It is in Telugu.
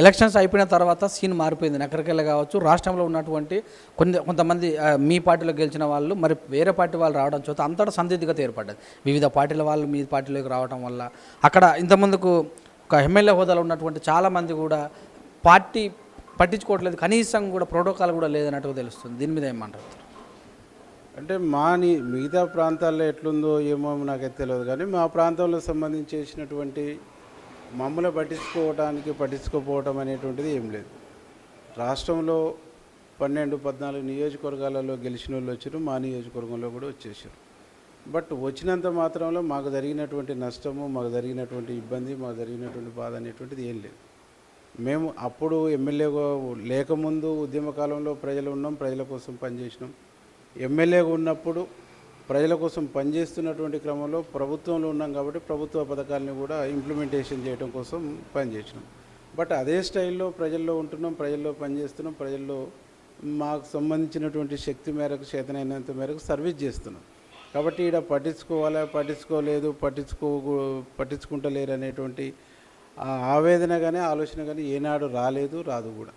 ఎలక్షన్స్ అయిపోయిన తర్వాత సీన్ మారిపోయింది. నకరికెళ్ళ కావచ్చు రాష్ట్రంలో ఉన్నటువంటి కొన్ని కొంతమంది మీ పార్టీలో గెలిచిన వాళ్ళు మరి వేరే పార్టీ వాళ్ళు రావడం చూస్తే అంతటా సందిగ్ధత ఏర్పడ్డది. వివిధ పార్టీల వాళ్ళు మీ పార్టీలోకి రావడం వల్ల. అక్కడ ఇంతమందుకు ఒక ఎమ్మెల్యే హోదాలో ఉన్నటువంటి చాలామంది కూడా పార్టీ పట్టించుకోవట్లేదు. కనీసం కూడా ప్రోటోకాల్ కూడా లేదన్నట్టుగా తెలుస్తుంది. దీని మీద ఏమంటారు? అంటే మా మిగతా ప్రాంతాల్లో ఎట్లుందో ఏమో నాకైతే తెలియదు. కానీ మా ప్రాంతంలో సంబంధించి చేసినటువంటి మమ్మల్ని పట్టించుకోవడానికి పట్టించుకోపోవటం అనేటువంటిది ఏం లేదు. రాష్ట్రంలో పన్నెండు పద్నాలుగు నియోజకవర్గాలలో గెలిచిన వాళ్ళు వచ్చారు మా నియోజకవర్గంలో కూడా వచ్చేసారు. బట్ వచ్చినంత మాత్రంలో మాకు జరిగినటువంటి నష్టము మాకు జరిగినటువంటి ఇబ్బంది మాకు జరిగినటువంటి బాధ అనేటువంటిది ఏం లేదు. మేము అప్పుడు ఎమ్మెల్యేగా లేకముందు ఉద్యమ కాలంలో ప్రజలు ఉన్నాం ప్రజల కోసం పనిచేసినాం. ఎమ్మెల్యేగా ఉన్నప్పుడు ప్రజల కోసం పనిచేస్తున్నటువంటి క్రమంలో ప్రభుత్వంలో ఉన్నాం కాబట్టి ప్రభుత్వ పథకాలని కూడా ఇంప్లిమెంటేషన్ చేయడం కోసం పనిచేసినాం. బట్ అదే స్టైల్లో ప్రజల్లో ఉంటున్నాం ప్రజల్లో పనిచేస్తున్నాం ప్రజల్లో మాకు సంబంధించినటువంటి శక్తి మేరకు చేతనైనంత మేరకు సర్వీస్ చేస్తున్నాం. కాబట్టి ఇక్కడ పట్టించుకోవాలా పట్టించుకోలేదు పట్టించుకో పట్టించుకుంటలేరు అనేటువంటి ఆవేదన కానీ ఆలోచన కానీ ఏనాడు రాలేదు రాదు కూడా.